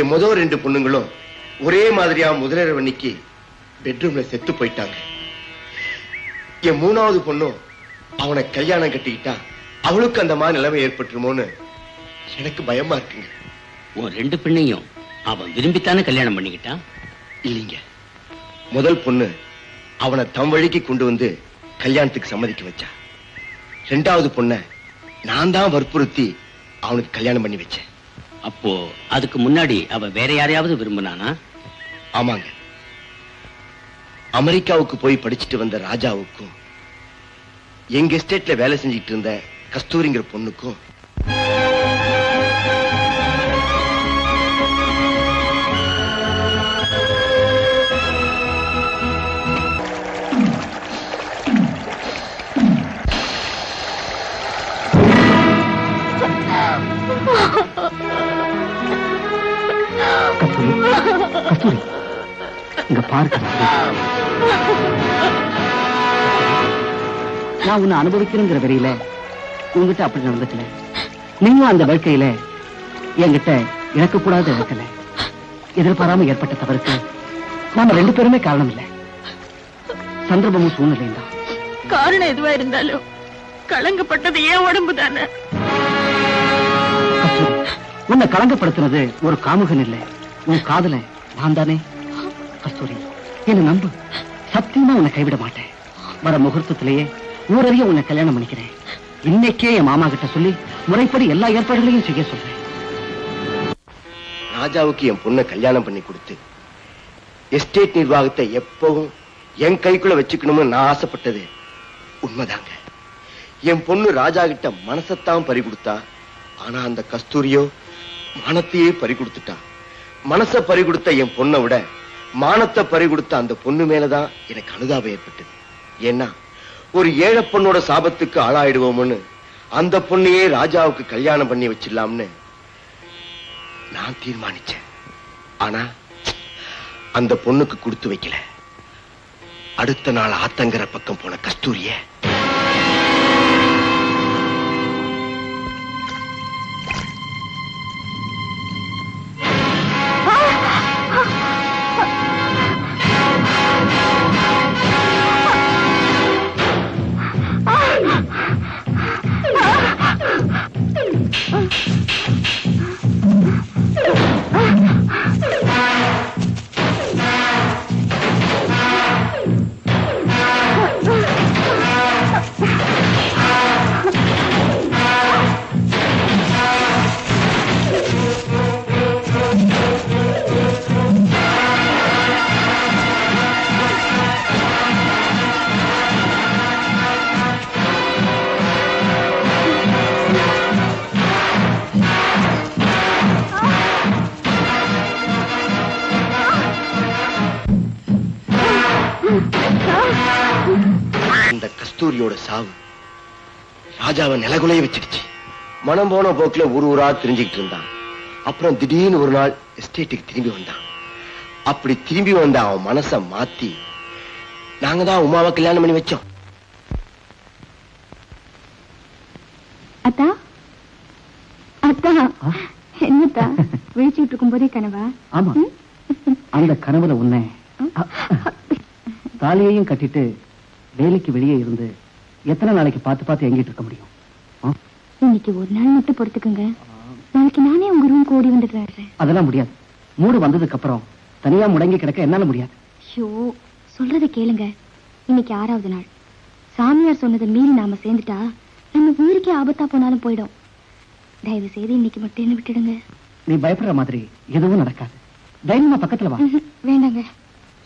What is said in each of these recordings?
என் முதல் ரெண்டு பொண்ணுங்களும் ஒரே மாதிரியா முதலிரவு அன்னைக்கு பெட்ரூம்ல செத்து போயிட்டாங்க. என் மூணாவது பொண்ணும் அவனை கல்யாணம் கட்டிக்கிட்டா அவளுக்கு அந்த மாதிரி நிலைமை ஏற்பட்டுருமோன்னு எனக்கு பயமா இருக்குங்க. உன் ரெண்டு பெண்ணையும் அவன் விரும்பித்தானே கல்யாணம் பண்ணிக்கிட்டான்? இல்லைங்க. முதல் பொண்ணு அவனை தம் வழிக்கு கொண்டு வந்து கல்யாணத்துக்கு சம்மதிக்க வச்சா. ரெண்டாவது பொண்ண நான் தான் வற்புறுத்தி அவனுக்கு கல்யாணம் பண்ணி வச்சேன். அப்போ அதுக்கு முன்னாடி அவ வேற யாரையாவது விரும்பினானா? ஆமாங்க. அமெரிக்காவுக்கு போய் படிச்சுட்டு வந்த ராஜாவுக்கும் எங்க எஸ்டேட்ல வேலை செஞ்சுட்டு இருந்த கஸ்தூரிங்கிற பொண்ணுக்கும் இங்க பாரு கஸ்தூரி நான் உன்னை அனுபவிக்கிறேங்கிற வரையில உங்ககிட்ட அப்படி நடந்துக்கல. நீயும் அந்த வாழ்க்கையில என்கிட்ட இழக்கக்கூடாது இழக்கல எதிர்பாராம ஏற்பட்ட தவறுக்கு நாம ரெண்டு பேருமே காரணம் இல்லை. சந்தர்ப்பமும் சூழ்நிலையும் தான். காரணம் எதுவா இருந்தாலும் கலங்கப்பட்டது ஏன் உடம்பு தானே? உன்னை கலங்கப்படுத்துனது ஒரு காமுகன் இல்ல. உன் காதல நான் தானே? கஸ்தூரி. என்ன நம்பு. சத்தியமா உன்னை கைவிட மாட்டேன். வர முகூர்த்தத்திலேயே ஊரறிய உன்னை கல்யாணம் பண்ணிக்கிறேன். இன்னைக்கே என் மாமா கிட்ட சொல்லி முறைப்படி எல்லா ஏற்பாடுகளையும் செய்ய சொல்றேன். ராஜாவுக்கு என் பொண்ணை கல்யாணம் பண்ணி கொடுத்து எஸ்டேட் நிர்வாகத்தை எப்பவும் என் கைக்குள்ள வச்சுக்கணும்னு நான் ஆசைப்பட்டது உண்மைதாங்க. என் பொண்ணு ராஜா கிட்ட மனசத்தான் பறி கொடுத்தா ஆனா அந்த கஸ்தூரியோ மனத்தையே பறி கொடுத்துட்டா. மனச பறி கொடுத்த என் பொண்ணை விட மானத்தை பறி கொடுத்த அந்த பொண்ணு மேலதான் எனக்கு அனுதாபம் ஏற்பட்டது. ஏன்னா ஒரு ஏழை பொண்ணோட சாபத்துக்கு ஆளாயிடுவோம்னு அந்த பொண்ணையே ராஜாவுக்கு கல்யாணம் பண்ணி வச்சிடலாம்னு நான் தீர்மானிச்சேன். ஆனா அந்த பொண்ணுக்கு கொடுத்து வைக்கல. அடுத்த நாள் ஆத்தங்கர பக்கம் போன கஸ்தூரிய கஸ்தூரியோட சாவு. ராஜாவை நிலகுலைய வச்சிடுச்சு. மனம் போன போக்குல ஒரு ஊரா தெரிஞ்சுக்கிட்டு இருந்தான். அப்புறம் திடீர்னு ஒரு நாள் எஸ்டேட்டுக்கு திரும்பி வந்தான். அப்படி திரும்பி வந்த அவன் மனச மாத்தி நாங்க தான் உமாவை கல்யாணம் பண்ணி வச்சோம். அத்தா? அத்தா என்னத்தா? விழிச்சுட்டு இருக்கும் போதே கனவா? ஆமா. அந்த கனவுல உன்னை தாலியையும் கட்டிட்டு வேலைக்கு வெளியே இருந்து எத்தனை நாளைக்கு பார்த்து பார்த்து எங்கிட்டு இருக்க முடியும்? இன்னைக்கு ஒரு நாள் மட்டும் பொறுத்துக்குங்க. நாளைக்கு நானே உங்க ரூம் ஓடி வந்துடுறேன் அதெல்லாம் முடியாது. மூடு வந்ததுக்கு அப்புறம் தனியா முடங்கி கிடக்க என்னால முடியாது. ஐயோ சொல்றத கேளுங்க. இன்னைக்கு ஆறாவது நாள். சாமியார் சொன்னதை மீறி நாம சேர்ந்துட்டா நம்ம உயிருக்கே ஆபத்தா போனாலும் போயிடும். தயவு செய்து இன்னைக்கு மட்டும் என்ன விட்டுடுங்க. நீ பயப்படுற மாதிரி எதுவும் நடக்காது. தைரியமா பக்கத்துல வா. வேண்டாங்க.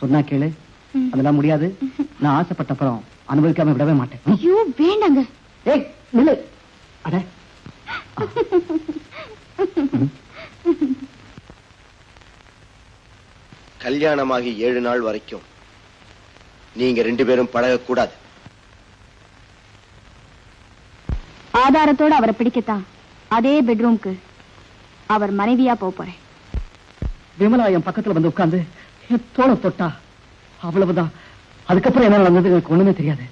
சொன்னா கேளு. அதெல்லாம் முடியாது. நான் ஆசைப்பட்ட அப்புறம் அனுபவிக்காம விடவே மாட்டேன். ஐயோ வேண்டாங்க. ஏய் நில்லு. அட. கல்யாணமாகி ஏழு நாள் வரைக்கும் நீங்க ரெண்டு பேரும் பழகக்கூடாது. ஆதாரத்தோட அவரை பிடிக்கத்தான். அதே பெட்ரூம்க்கு அவர் மனைவியா போக போறேன். விமலா என் பக்கத்துல வந்து உட்கார்ந்து தோளை தொட்டா. அவ்வளவுதான். அதுக்கப்புறம் என்ன நடந்தது எனக்கு ஒண்ணுமே தெரியாது.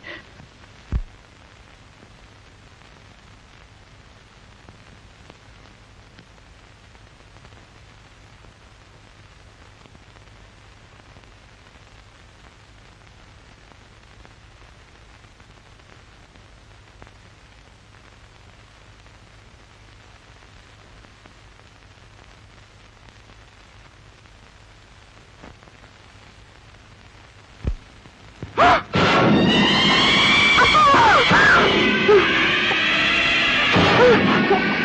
Oh!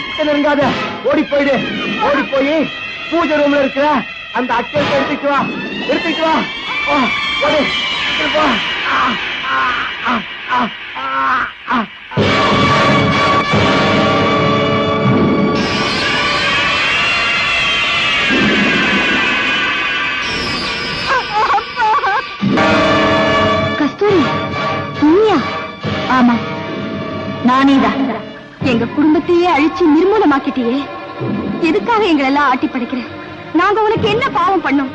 கிட்ட நெருங்காத ஓடி போயிடு. ஓடி போய் பூஜை ரூம்ல இருக்கிற அந்த அட்டை எடுத்துட்டு வா. எடுத்துட்டு வா ஓ, வா. கஸ்தூரி நீயா? ஆமா. நானேதான் எங்க குடும்பத்தையே அழிச்சு நிர்மூலமாக்கிட்டியே. எதுக்காக எங்களை எல்லாம் ஆட்டி படிக்கிற? நாங்க உனக்கு என்ன பாவம் பண்ணோம்?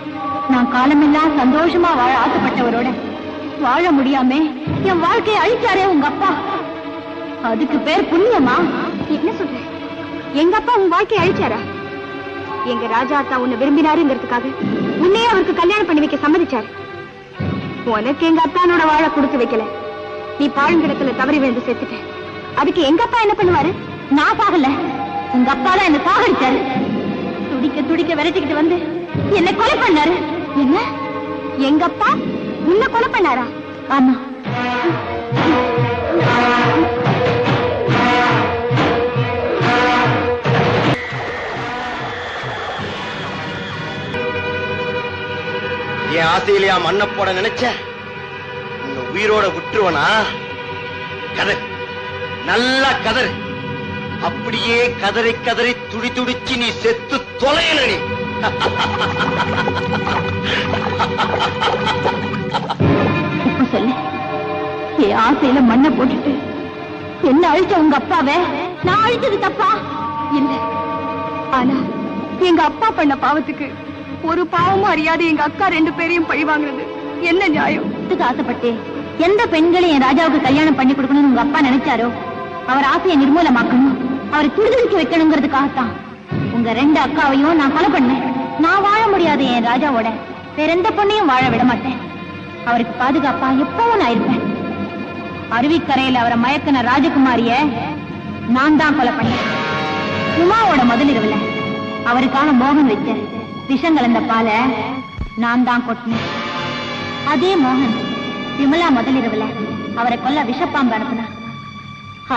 நான் காலமெல்லாம் சந்தோஷமா வாழ ஆசைப்பட்டவரோட வாழ முடியாம என் வாழ்க்கையை அழிச்சாரே உங்க அப்பா. அதுக்கு பேர் புண்ணியமா? என்ன சொல்ற? எங்க அப்பா உன் வாழ்க்கையை அழிச்சாரா? எங்க ராஜா அத்தா உன்னை விரும்பினாருங்கிறதுக்காக உன்னையே அவருக்கு கல்யாணம் பண்ணி வைக்க சம்மதிச்சாரு. உனக்கு எங்க அத்தானோட வாழ கொடுத்து வைக்கல. நீ பாழுங்கிடத்துல தவறி விழுந்து செத்துட்ட. அதுக்கு எங்க அப்பா என்ன பண்ணுவாரு? நான் சாகல. உங்க அப்பா தான் என்ன சாகடிச்சாரு. துடிக்க துடிக்க விரட்டிக்கிட்டு வந்து என்ன கொலை பண்ணாரு. என்ன? எங்க அப்பா உன்னை கொலை பண்ணாரா? ஆமா. என் ஆசையிலேயா மண்ணை போட நினைச்ச உன்னை உயிரோட விட்டுருவனா? கதை. நல்லா கதறு. அப்படியே கதறி கதறி துடி துடிச்சு நீ செத்து இப்ப சொல்லு. என் ஆசையில மண்ணை போட்டுட்டு என்ன அழிச்ச உங்க அப்பாவே? நான் அழிச்சது தப்பா? இல்ல. ஆனா எங்க அப்பா பண்ண பாவத்துக்கு ஒரு பாவமும் அறியாத எங்க அக்கா ரெண்டு பேரையும் பழி வாங்குறது என்ன நியாயம்? ஆசைப்பட்டு எந்த பெண்களையும் என் ராஜாவுக்கு கல்யாணம் பண்ணி கொடுக்கணும்னு உங்க அப்பா நினைச்சாரோ? அவர் ஆசையை நிர்மூலமாக்கணும். அவரை துடிதுடிக்க வைக்கணுங்கிறதுக்காகத்தான். உங்க ரெண்டு அக்காவையும் நான் கொலை பண்ணேன். நான் வாழ முடியாது என் ராஜாவோட. வேற எந்த பொண்ணையும் வாழ விட மாட்டேன். அவருக்கு பாதுகாப்பா எப்பவும் நான் இருப்பேன். அருவிக்கரையில அவரை மயக்கின ராஜகுமாரிய நான் தான் கொலை பண்ணேன். உமாவோட முதலிரவுல அவருக்கான மோகன் வச்ச விஷம் கலந்த பால நான் தான் கொட்டினேன். அதே மோகன் விமலா முதலிரவுல அவரை கொல்ல விஷப்பாம்பு அனுப்புனா.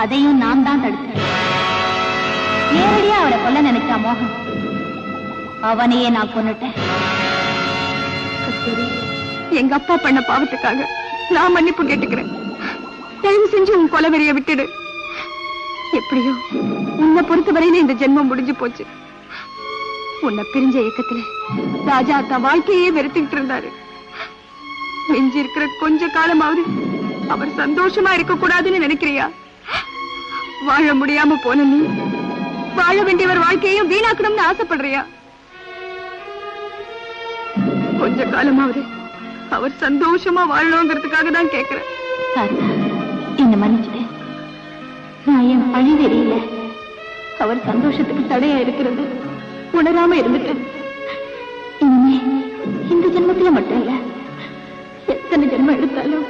அதையும் நான் தான் தடுத்தேன். நேரடியா அவரை கொல்ல நினைச்சா மோகன் அவனையே நான் கொண்டுட்டேன் எங்க அப்பா பண்ண பாவத்துக்காக நான் மன்னிப்பு கேட்டுக்கிறேன். தயவு செஞ்சு உன் கொலவெறிய விட்டுடு. எப்படியோ உன்னை பொறுத்தவரையில இந்த ஜென்மம் முடிஞ்சு போச்சு. உன்னை பிரிஞ்ச இயக்கத்துல ராஜா அத்தா வாழ்க்கையே வெறுத்துக்கிட்டு இருந்தாரு. மிஞ்சி இருக்கிற கொஞ்ச காலமாவது அவர் சந்தோஷமா இருக்க கூடாதுன்னு நினைக்கிறியா? வாழ முடியாம போன நீ. வாழ வேண்டியவர் வாழ்க்கையையும் வீணாக்கணும்னு ஆசைப்படுறியா? கொஞ்ச காலமாவது அவர் சந்தோஷமா வாழணுங்கிறதுக்காக தான் கேக்குறேன். என்ன நான் என் பழி தெரியல அவர் சந்தோஷத்துக்கு தடையா இருக்கிறது உணராம இருந்துட்டேன். இனிமே இந்த ஜென்மத்தில மட்டும் இல்ல எத்தனை ஜென்மம் எடுத்தாலும்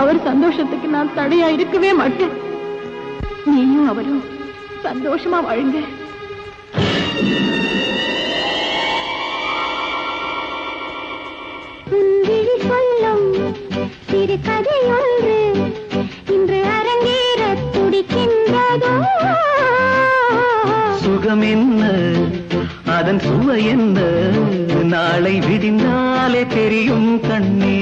அவர் சந்தோஷத்துக்கு நான் தடையா இருக்கவே மாட்டேன். நீயும் அவரும் சந்தோஷமா வாழுங்க. சுந்தரி சொல்லும் சிறு கதையொன்று இன்று அரங்கேற துடிக்கின்றதோ? சுகம் என்ன அதன் சுவை என்ன நாளை விடிந்தாலே தெரியும் கண்ணே.